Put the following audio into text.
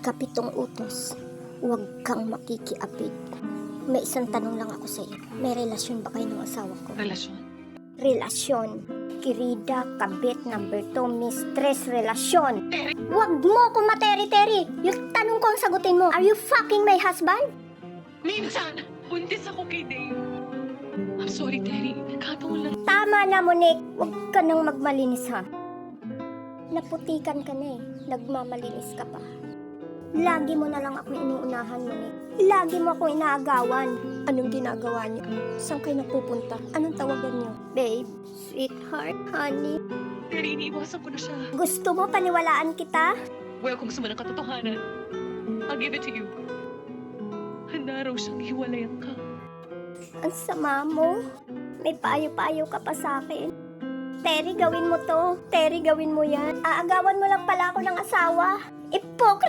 Ikapitong utos, huwag kang makikiapid. May isang tanong lang ako sa iyo. May relasyon ba kayo ng asawa ko? Relasyon? Relasyon. Kirida, kabit, number two, mistress, relasyon. Huwag mo ako materi-teri. Yung tanong ko ang sagutin mo, are you fucking my husband? Minsan, buntis ako kay Dave. I'm sorry, Terry. Nagkataon lang. Tama na, Monique. Huwag ka nang magmalinis, ha? Naputikan ka na eh. Nagmamalinis ka pa. Lagi mo na lang ako inuunahan, Monique. Lagi mo ako inaagawan. Anong ginagawa niyo? Saan kayo napupunta? Anong tawagan niyo? Babe, sweetheart, honey. Terry, iniiwasan ko na siya. Gusto mo paniwalaan kita? Well, kung gusto mo ng katotohanan, I'll give it to you. Handa raw siyang hiwalayan ka. Ang sama mo. May payo-payo ka pa sa akin. Terry, gawin mo to. Terry, gawin mo yan. Aagawan mo lang pala ako ng asawa. Ipok